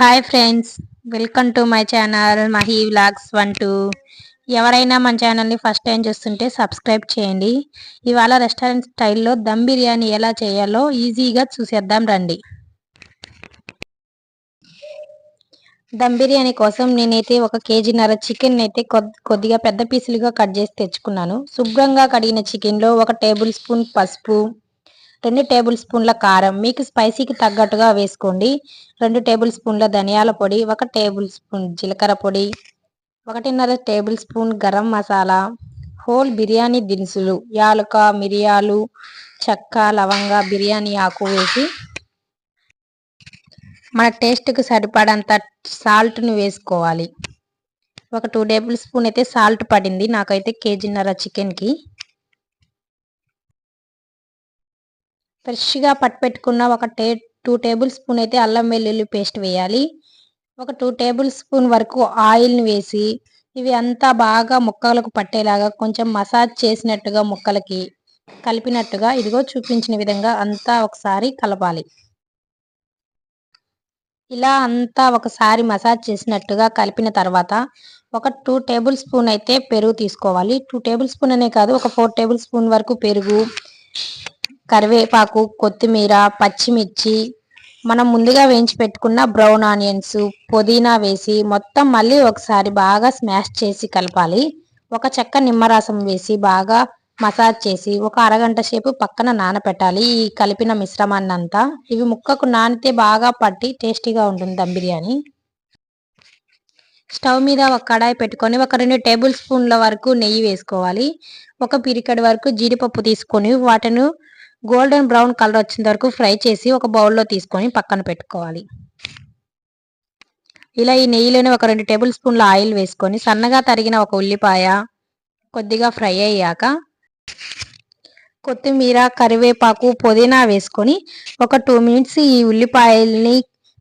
Hi friends welcome to my channel Mahi vlogs one two ఎవరైనా మన ఛానల్ని first time చూస్తుంటే సబ్స్క్రైబ్ చేయండి. ఇవాళ రెస్టారెంట్ స్టైల్లో దమ్ బిర్యానీ ఎలా చేయాలో ఈజీగా చూసేద్దాం రండి. దమ్ బిర్యానీ కోసం నేనైతే ఒక కేజీన్నర చికెన్ అయితే కొద్దిగా పెద్ద పీసులుగా కట్ చేసి తెచ్చుకున్నాను. శుభ్రంగా కడిగిన చికెన్లో ఒక టేబుల్ స్పూన్ పసుపు రెండు టేబుల్ స్పూన్ల కారం. మీకు స్పైసీకి తగ్గట్టుగా వేసుకోండి. రెండు టేబుల్ స్పూన్ల ధనియాల పొడి ఒక టేబుల్ స్పూన్ జీలకర్ర పొడి ఒకటిన్నర tablespoon garam masala whole biryani దినుసులు యాలక మిరియాలు చెక్క లవంగ బిర్యానీ ఆకు వేసి మన టేస్ట్కి సరిపడంత సాల్ట్ను వేసుకోవాలి. ఒక టూ టేబుల్ స్పూన్ అయితే సాల్ట్ పడింది. నాకైతే కేజీన్నర చికెన్కి. ఫ్రెష్గా పట్టుపెట్టుకున్న ఒక టే టూ టేబుల్ స్పూన్ అయితే అల్లం వెల్లుల్లి పేస్ట్ వేయాలి. ఒక టూ టేబుల్ స్పూన్ వరకు ఆయిల్ని వేసి ఇవి అంతా బాగా ముక్కలకు పట్టేలాగా కొంచెం మసాజ్ చేసినట్టుగా ముక్కలకి కలిపినట్టుగా ఇదిగో చూపించిన విధంగా అంతా ఒకసారి కలపాలి. ఇలా అంతా ఒకసారి మసాజ్ చేసినట్టుగా కలిపిన తర్వాత ఒక టూ టేబుల్ స్పూన్ అయితే పెరుగు తీసుకోవాలి. టూ టేబుల్ స్పూన్ అనే కాదు ఒక ఫోర్ టేబుల్ స్పూన్ వరకు పెరుగు కరివేపాకు కొత్తిమీర పచ్చిమిర్చి మనం ముందుగా వేయించి పెట్టుకున్న బ్రౌన్ ఆనియన్స్ పుదీనా వేసి మొత్తం మళ్ళీ ఒకసారి బాగా స్మాష్ చేసి కలపాలి. ఒక చెక్క నిమ్మరసం వేసి బాగా మసాజ్ చేసి ఒక అరగంట సేపు పక్కన నానపెట్టాలి ఈ కలిపిన మిశ్రమాన్ని అంతా ఇవి ముక్కకు నానితే బాగా పట్టి టేస్టీగా ఉంటుంది దమ్ బిర్యానీ. స్టవ్ మీద ఒక కడాయి పెట్టుకొని ఒక రెండు టేబుల్ స్పూన్ల వరకు నెయ్యి వేసుకోవాలి. ఒక పిరికడి వరకు జీడిపప్పు తీసుకొని వాటిని గోల్డెన్ బ్రౌన్ కలర్ వచ్చేంత వరకు ఫ్రై చేసి ఒక బౌల్లో తీసుకొని పక్కన పెట్టుకోవాలి. ఇలా ఈ నెయ్యిలోనే ఒక రెండు టేబుల్ స్పూన్ల ఆయిల్ వేసుకొని సన్నగా తరిగిన ఒక ఉల్లిపాయ కొద్దిగా ఫ్రై అయ్యాక కొత్తిమీర కరివేపాకు పుదీనా వేసుకొని ఒక టూ మినిట్స్ ఈ ఉల్లిపాయల్ని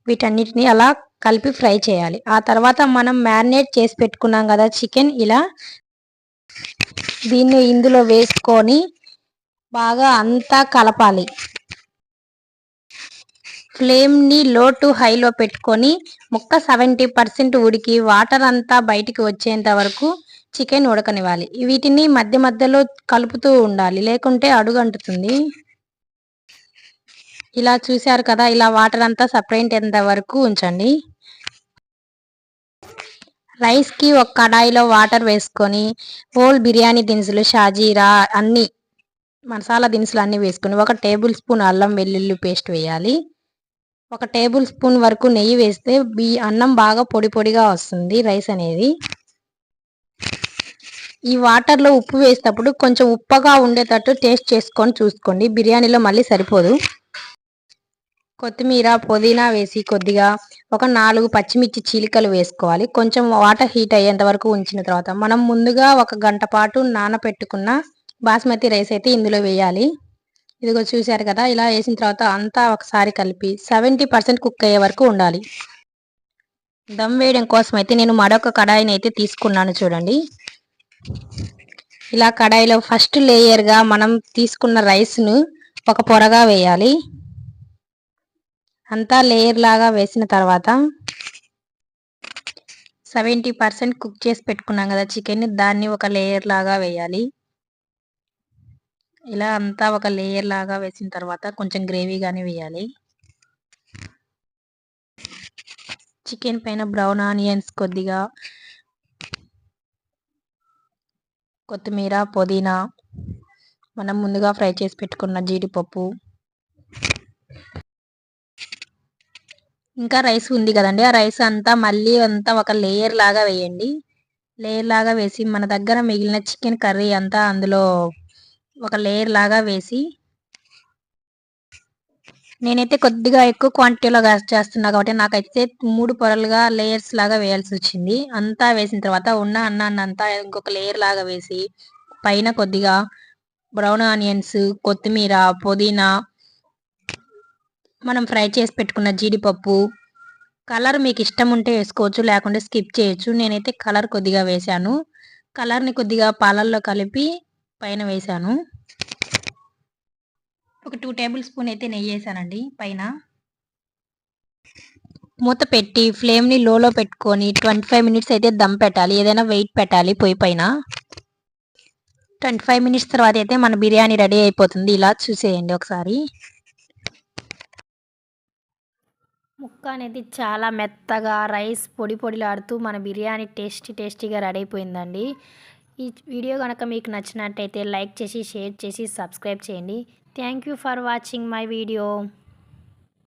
వీటన్నిటిని అలా కలిపి ఫ్రై చేయాలి. ఆ తర్వాత మనం మ్యారినేట్ చేసి పెట్టుకున్నాం కదా చికెన్ ఇలా దీన్ని ఇందులో వేసుకొని బాగా అంతా కలపాలి. ఫ్లేమ్ని లో టు హైలో పెట్టుకొని ముక్క సెవెంటీ పర్సెంట్ ఉడికి వాటర్ అంతా బయటికి వచ్చేంత వరకు చికెన్ ఉడకనివ్వాలి. వీటిని మధ్య మధ్యలో కలుపుతూ ఉండాలి. లేకుంటే అడుగంటుతుంది. ఇలా చూశారు కదా ఇలా వాటర్ అంతా సపరేట్ ఎంత వరకు ఉంచండి. రైస్కి ఒక కడాయిలో వాటర్ వేసుకొని హోల్ బిర్యానీ దినుసులు షాజీరా అన్నీ మసాలా దినుసులు అన్నీ వేసుకుని ఒక టేబుల్ స్పూన్ అల్లం వెల్లుల్లి పేస్ట్ వేయాలి. ఒక టేబుల్ స్పూన్ వరకు నెయ్యి వేస్తే బి అన్నం బాగా పొడి పొడిగా వస్తుంది రైస్ అనేది. ఈ వాటర్లో ఉప్పు వేసేటప్పుడు కొంచెం ఉప్పగా ఉండేటట్టు టేస్ట్ చేసుకొని చూసుకోండి. బిర్యానీలో మళ్ళీ సరిపోదు. కొత్తిమీర పుదీనా వేసి కొద్దిగా ఒక నాలుగు పచ్చిమిర్చి చీలికలు వేసుకోవాలి. కొంచెం వాటర్ హీట్ అయ్యేంత వరకు ఉంచిన తర్వాత మనం ముందుగా ఒక గంట పాటు నానపెట్టుకున్న బాస్మతి రైస్ అయితే ఇందులో వేయాలి. ఇదిగో చూశారు కదా ఇలా వేసిన తర్వాత అంతా ఒకసారి కలిపి సెవెంటీ పర్సెంట్ కుక్ అయ్యే వరకు ఉండాలి. దమ్ వేయడం కోసం అయితే నేను మరొక కడాయిని అయితే తీసుకున్నాను చూడండి. ఇలా కడాయిలో ఫస్ట్ లేయర్గా మనం తీసుకున్న రైస్ను ఒక పొరగా వేయాలి. అంతా లేయర్ లాగా వేసిన తర్వాత సెవెంటీ పర్సెంట్ కుక్ చేసి పెట్టుకున్నాం కదా చికెన్ దాన్ని ఒక లేయర్ లాగా వేయాలి. ఇలా అంతా ఒక లేయర్ లాగా వేసిన తర్వాత కొంచెం గ్రేవీగానే వేయాలి. చికెన్ పైన బ్రౌన్ ఆనియన్స్ కొద్దిగా కొత్తిమీర పుదీనా మనం ముందుగా ఫ్రై చేసి పెట్టుకున్న జీడిపప్పు. ఇంకా రైస్ ఉంది కదండి ఆ రైస్ అంతా మళ్ళీ అంతా ఒక లేయర్ లాగా వేయండి. లేయర్ లాగా వేసి మన దగ్గర మిగిలిన చికెన్ కర్రీ అంతా అందులో ఒక లేయర్ లాగా వేసి నేనైతే కొద్దిగా ఎక్కువ క్వాంటిటీలో చేస్తున్నా కాబట్టి నాకైతే మూడు పొరలుగా లేయర్స్ లాగా వేయాల్సి వచ్చింది. అంతా వేసిన తర్వాత ఉన్న అన్నాన్ని అంతా ఇంకొక లేయర్ లాగా వేసి పైన కొద్దిగా బ్రౌన్ ఆనియన్స్ కొత్తిమీర పుదీనా మనం ఫ్రై చేసి పెట్టుకున్న జీడిపప్పు కలర్ మీకు ఇష్టం ఉంటే వేసుకోవచ్చు లేకుంటే స్కిప్ చేయొచ్చు. నేనైతే కలర్ కొద్దిగా వేశాను. కలర్ని కొద్దిగా పాలల్లో కలిపి పైన వేసాను ఒక టూ టేబుల్ స్పూన్ అయితే నెయ్యి వేసానండి పైన. మూత పెట్టి ఫ్లేమ్ని లోలో పెట్టుకొని ట్వంటీ ఫైవ్ మినిట్స్ అయితే దమ్ పెట్టాలి. ఏదైనా వెయిట్ పెట్టాలి పొయ్యి పైన. ట్వంటీ ఫైవ్ మినిట్స్ తర్వాత అయితే మన బిర్యానీ రెడీ అయిపోతుంది. ఇలా చూసేయండి ఒకసారి. ముక్క అనేది చాలా మెత్తగా రైస్ పొడి పొడిలాడుతూ మన బిర్యానీ టేస్టీ టేస్టీగా రెడీ అయిపోయిందండి. ఈ వీడియో కనుక మీకు నచ్చినట్టయితే లైక్ చేసి షేర్ చేసి సబ్స్క్రైబ్ చేయండి. Thank you for watching my video.